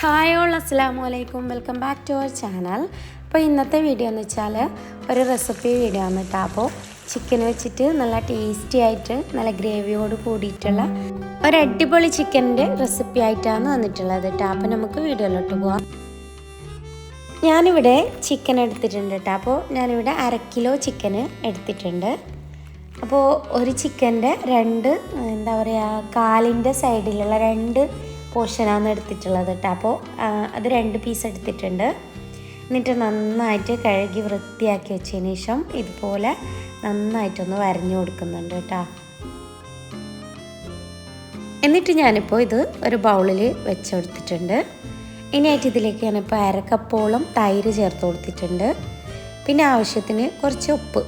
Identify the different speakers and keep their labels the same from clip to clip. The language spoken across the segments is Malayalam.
Speaker 1: ഹായ് ഓൾ അസ്സാമു അലൈക്കും welcome back to our channel അപ്പോൾ ഇന്നത്തെ വീഡിയോ എന്ന് വെച്ചാൽ ഒരു റെസിപ്പി വീഡിയോ ആണ് കേട്ടോ അപ്പോൾ ചിക്കൻ വെച്ചിട്ട് നല്ല ടേസ്റ്റി ആയിട്ട് നല്ല ഗ്രേവിയോട് കൂടിയിട്ടുള്ള ഒരു അടിപൊളി ചിക്കന്റെ റെസിപ്പി ആയിട്ടാണ് വന്നിട്ടുള്ളത് കേട്ടോ അപ്പോൾ നമുക്ക് വീഡിയോയിലോട്ട് പോവാം. ഞാനിവിടെ ചിക്കൻ എടുത്തിട്ടുണ്ട് കേട്ടോ അപ്പോൾ ഞാനിവിടെ അര കിലോ ചിക്കന് എടുത്തിട്ടുണ്ട്. അപ്പോൾ ഒരു ചിക്കന്റെ രണ്ട് എന്താ പറയുക കാലിന്റെ സൈഡിലുള്ള രണ്ട് പോർഷനാണ് എടുത്തിട്ടുള്ളത് കേട്ടോ അപ്പോൾ അത് രണ്ട് പീസ് എടുത്തിട്ടുണ്ട്. എന്നിട്ട് നന്നായിട്ട് കഴുകി വൃത്തിയാക്കി വെച്ചതിന് ശേഷം ഇതുപോലെ നന്നായിട്ടൊന്ന് വരഞ്ഞു കൊടുക്കുന്നുണ്ട് കേട്ടോ എന്നിട്ട് ഞാനിപ്പോൾ ഇത് ഒരു ബൗളിൽ വെച്ച് കൊടുത്തിട്ടുണ്ട്. ഇനിയായിട്ട് ഇതിലേക്ക് ഞാനിപ്പോൾ അരക്കപ്പോളം തൈര് ചേർത്ത് കൊടുത്തിട്ടുണ്ട്. പിന്നെ ആവശ്യത്തിന് കുറച്ച് ഉപ്പ്.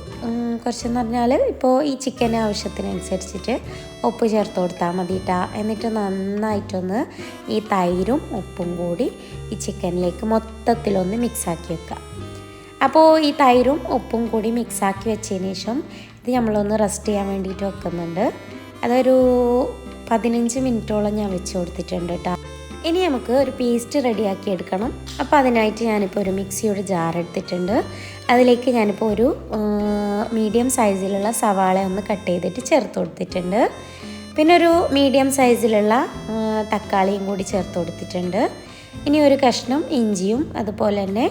Speaker 1: കുറച്ചെന്ന് പറഞ്ഞാൽ ഇപ്പോൾ ഈ ചിക്കൻ ആവശ്യത്തിനനുസരിച്ചിട്ട് ഉപ്പ് ചേർത്ത് കൊടുത്താൽ മതി കേട്ടോ എന്നിട്ട് നന്നായിട്ടൊന്ന് ഈ തൈരും ഉപ്പും കൂടി ഈ ചിക്കനിലേക്ക് മൊത്തത്തിലൊന്ന് മിക്സാക്കി വെക്കുക അപ്പോൾ ഈ തൈരും ഉപ്പും കൂടി മിക്സാക്കി വെച്ചതിന് ശേഷം ഇത് നമ്മളൊന്ന് റെസ്റ്റ് ചെയ്യാൻ വേണ്ടിയിട്ട് വെക്കുന്നുണ്ട്. അതൊരു പതിനഞ്ച് മിനിറ്റോളം ഞാൻ വെച്ച് കൊടുത്തിട്ടുണ്ട് കേട്ടോ ഇനി നമുക്ക് ഒരു പേസ്റ്റ് റെഡിയാക്കി എടുക്കണം. അപ്പോൾ അതിനായിട്ട് ഞാനിപ്പോൾ ഒരു മിക്സിയുടെ ജാർ എടുത്തിട്ടുണ്ട്. അതിലേക്ക് ഞാനിപ്പോൾ ഒരു മീഡിയം സൈസിലുള്ള സവാള ഒന്ന് കട്ട് ചെയ്തിട്ട് ചേർത്ത് കൊടുത്തിട്ടുണ്ട്. പിന്നെ ഒരു മീഡിയം സൈസിലുള്ള തക്കാളിയും കൂടി ചേർത്ത് കൊടുത്തിട്ടുണ്ട്. ഇനി ഒരു കഷ്ണം ഇഞ്ചിയും അതുപോലെ തന്നെ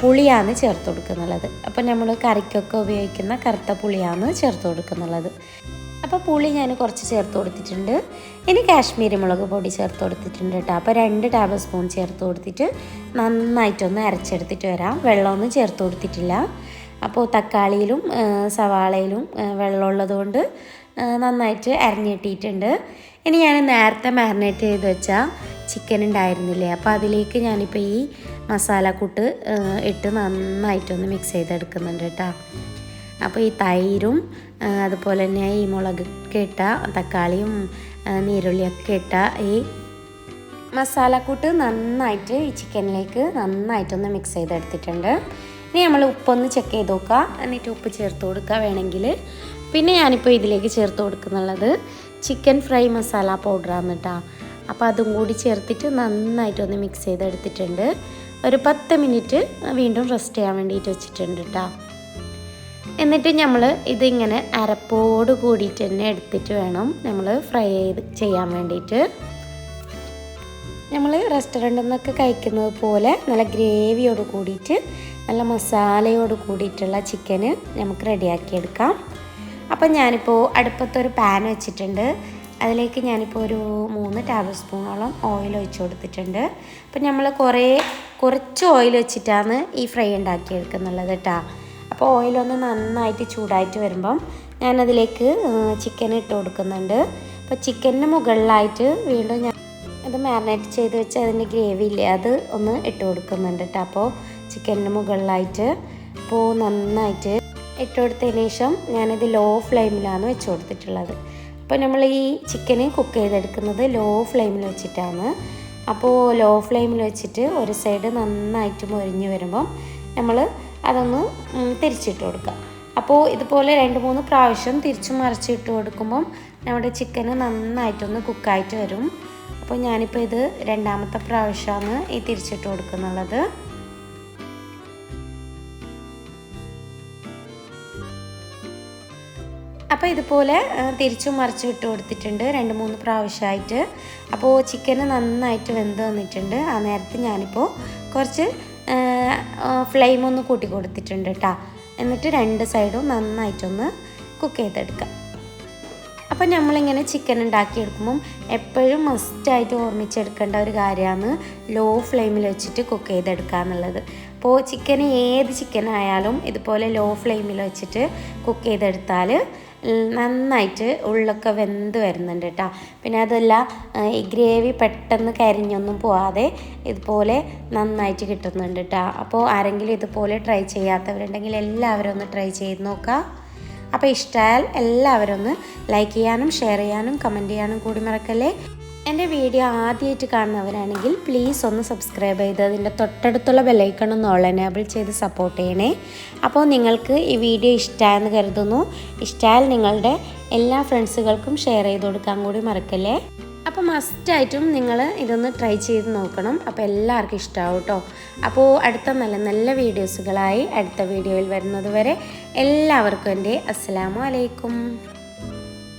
Speaker 1: പുളിയാണ് ചേർത്ത് കൊടുക്കുന്നുള്ളത് അപ്പോൾ നമ്മൾ കറിക്കൊക്കെ ഉപയോഗിക്കുന്ന കറുത്ത പുളിയാണ് ചേർത്ത് കൊടുക്കുന്നുള്ളത് അപ്പോൾ പുളി ഞാൻ കുറച്ച് ചേർത്ത് കൊടുത്തിട്ടുണ്ട്. ഇനി കാശ്മീരി മുളക് പൊടി ചേർത്ത് കൊടുത്തിട്ടുണ്ട് കേട്ടോ. അപ്പോൾ രണ്ട് ടേബിൾ സ്പൂൺ ചേർത്ത് കൊടുത്തിട്ട് നന്നായിട്ടൊന്ന് അരച്ചെടുത്തിട്ട് വരാം. വെള്ളമൊന്നും ചേർത്ത് കൊടുത്തിട്ടില്ല. അപ്പോൾ തക്കാളിയിലും സവാളയിലും വെള്ളമുള്ളത് കൊണ്ട് നന്നായിട്ട് അരഞ്ഞിട്ടിട്ടുണ്ട്. ഇനി ഞാൻ നേരത്തെ മാരിനേറ്റ് ചെയ്ത് വെച്ച ചിക്കൻ ഉണ്ടായിരുന്നില്ലേ? അപ്പോൾ അതിലേക്ക് ഞാനിപ്പോൾ ഈ മസാലക്കൂട്ട് ഇട്ട് നന്നായിട്ടൊന്ന് മിക്സ് ചെയ്തെടുക്കുന്നുണ്ട് കേട്ടോ. അപ്പോൾ ഈ തൈരും അതുപോലെ തന്നെ ഈ മുളകൊക്കെ ഇട്ട തക്കാളിയും നീരുള്ളിയൊക്കെ ഇട്ട ഈ മസാലക്കൂട്ട് നന്നായിട്ട് ഈ ചിക്കനിലേക്ക് നന്നായിട്ടൊന്ന് മിക്സ് ചെയ്തെടുത്തിട്ടുണ്ട്. ഇനി നമ്മൾ ഉപ്പൊന്ന് ചെക്ക് ചെയ്ത് നോക്കുക. എന്നിട്ട് ഉപ്പ് ചേർത്ത് കൊടുക്കുക വേണമെങ്കിൽ. പിന്നെ ഞാനിപ്പോൾ ഇതിലേക്ക് ചേർത്ത് കൊടുക്കുന്നുള്ളത് ചിക്കൻ ഫ്രൈ മസാല പൗഡറാണ് കേട്ടോ അപ്പോൾ അതും കൂടി ചേർത്തിട്ട് നന്നായിട്ടൊന്ന് മിക്സ് ചെയ്തെടുത്തിട്ടുണ്ട്. ഒരു പത്ത് മിനിറ്റ് വീണ്ടും റെസ്റ്റ് ചെയ്യാൻ വേണ്ടിയിട്ട് വെച്ചിട്ടുണ്ട് കേട്ടോ എന്നിട്ട് നമ്മൾ ഇതിങ്ങനെ അരപ്പോട് കൂടിയിട്ട് തന്നെ എടുത്തിട്ട് വേണം നമ്മൾ ഫ്രൈ ചെയ്ത് ചെയ്യാൻ വേണ്ടിയിട്ട്. നമ്മൾ റെസ്റ്റോറന്റിൽ നിന്നൊക്കെ കഴിക്കുന്നത് പോലെ നല്ല ഗ്രേവിയോട് കൂടിയിട്ട് നല്ല മസാലയോട് കൂടിയിട്ടുള്ള ചിക്കന് നമുക്ക് റെഡിയാക്കി എടുക്കാം അപ്പം ഞാനിപ്പോൾ അടുപ്പത്തൊരു പാൻ വെച്ചിട്ടുണ്ട്. അതിലേക്ക് ഞാനിപ്പോൾ ഒരു മൂന്ന് ടേബിൾ സ്പൂണോളം ഓയിൽ ഒഴിച്ചു കൊടുത്തിട്ടുണ്ട്. അപ്പം നമ്മൾ കുറേ കുറച്ച് ഓയിൽ വെച്ചിട്ടാണ് ഈ ഫ്രൈ ഉണ്ടാക്കിയെടുക്കുന്നുള്ളത് കേട്ടോ അപ്പോൾ ഓയിലൊന്ന് നന്നായിട്ട് ചൂടായിട്ട് വരുമ്പം ഞാനതിലേക്ക് ചിക്കൻ ഇട്ട് കൊടുക്കുന്നുണ്ട്. അപ്പോൾ ചിക്കനിന് മുകളിലായിട്ട് വീണ്ടും ഞാൻ അത് മാരിനേറ്റ് ചെയ്ത് വെച്ച് അതിന്റെ ഗ്രേവി ഇല്ലേ അത് ഒന്ന് ഇട്ട് കൊടുക്കുന്നുണ്ട് കേട്ടോ. അപ്പോൾ ചിക്കനിന് മുകളിലായിട്ട് അപ്പോൾ നന്നായിട്ട് ഇട്ട് കൊടുത്തതിന് ശേഷം ഞാനിത് ലോ ഫ്ലെയിമിലാണ് വെച്ച് കൊടുത്തിട്ടുള്ളത്. അപ്പോൾ നമ്മൾ ഈ ചിക്കന് കുക്ക് ചെയ്തെടുക്കുന്നത് ലോ ഫ്ലെയിമിൽ വെച്ചിട്ടാണ്. അപ്പോൾ ലോ ഫ്ലെയിമിൽ വെച്ചിട്ട് ഒരു സൈഡ് നന്നായിട്ട് മൊരിഞ്ഞ് വരുമ്പം നമ്മൾ അതൊന്ന് തിരിച്ചിട്ട് കൊടുക്കുക അപ്പോൾ ഇതുപോലെ രണ്ട് മൂന്ന് പ്രാവശ്യം തിരിച്ചു മറിച്ചിട്ട് കൊടുക്കുമ്പം നമ്മുടെ ചിക്കന് നന്നായിട്ടൊന്ന് കുക്കായിട്ട് വരും. അപ്പോൾ ഞാനിപ്പോൾ ഇത് രണ്ടാമത്തെ പ്രാവശ്യമാണ് ഈ തിരിച്ചിട്ട് കൊടുക്കുന്നുള്ളത്. അപ്പോൾ ഇതുപോലെ തിരിച്ചു മറിച്ചിട്ട് കൊടുത്തിട്ടുണ്ട് രണ്ട് മൂന്ന് പ്രാവശ്യമായിട്ട്. അപ്പോൾ ചിക്കന് നന്നായിട്ട് വെന്ത് വന്നിട്ടുണ്ട്. ആ നേരത്ത് ഞാനിപ്പോൾ കുറച്ച് ഫ്ലെയിം ഒന്ന് കൂട്ടി കൊടുത്തിട്ടുണ്ട് കേട്ടോ എന്നിട്ട് രണ്ട് സൈഡും നന്നായിട്ടൊന്ന് കുക്ക് ചെയ്തെടുക്കാം. അപ്പോൾ നമ്മളിങ്ങനെ ചിക്കൻ ഉണ്ടാക്കിയെടുക്കുമ്പം എപ്പോഴും മസ്റ്റായിട്ട് ഓർമ്മിച്ചെടുക്കേണ്ട ഒരു കാര്യമാണ് ലോ ഫ്ലെയിമിൽ വെച്ചിട്ട് കുക്ക് ചെയ്തെടുക്കുക എന്നുള്ളത്. അപ്പോൾ ചിക്കൻ ഏത് ചിക്കൻ ആയാലും ഇതുപോലെ ലോ ഫ്ലെയിമിൽ വെച്ചിട്ട് കുക്ക് ചെയ്തെടുത്താൽ നന്നായിട്ട് ഉള്ളൊക്കെ വെന്ത് വരുന്നുണ്ട് കേട്ടോ പിന്നെ അതല്ല ഈ ഗ്രേവി പെട്ടെന്ന് കരിഞ്ഞൊന്നും പോവാതെ ഇതുപോലെ നന്നായിട്ട് കിട്ടുന്നുണ്ട് കേട്ടോ അപ്പോൾ ആരെങ്കിലും ഇതുപോലെ ട്രൈ ചെയ്യാത്തവരുണ്ടെങ്കിൽ എല്ലാവരും ഒന്ന് ട്രൈ ചെയ്ത് നോക്കുക അപ്പോൾ ഇഷ്ടമായാൽ എല്ലാവരും ഒന്ന് ലൈക്ക് ചെയ്യാനും ഷെയർ ചെയ്യാനും കമന്റ് ചെയ്യാനും കൂടി മറക്കല്ലേ? എന്റെ വീഡിയോ ആദ്യമായിട്ട് കാണുന്നവരാണെങ്കിൽ പ്ലീസ് ഒന്ന് സബ്സ്ക്രൈബ് ചെയ്ത് അതിന്റെ തൊട്ടടുത്തുള്ള ബെല്ലൈക്കൺ ഒന്ന് ഓൾ എനേബിൾ ചെയ്ത് സപ്പോർട്ട് ചെയ്യണേ. അപ്പോൾ നിങ്ങൾക്ക് ഈ വീഡിയോ ഇഷ്ടമായെന്ന് കരുതുന്നു. ഇഷ്ടമായാൽ നിങ്ങളുടെ എല്ലാ ഫ്രണ്ട്സുകൾക്കും ഷെയർ ചെയ്ത് കൊടുക്കാൻ കൂടി മറക്കല്ലേ? അപ്പോൾ മസ്റ്റായിട്ടും നിങ്ങൾ ഇതൊന്ന് ട്രൈ ചെയ്ത് നോക്കണം. അപ്പോൾ എല്ലാവർക്കും ഇഷ്ടമാവും കേട്ടോ അപ്പോൾ അടുത്ത നല്ല നല്ല വീഡിയോസുകളായി അടുത്ത വീഡിയോയിൽ വരുന്നത് വരെ എല്ലാവർക്കും എന്റെ അസ്സലാമു അലൈക്കും.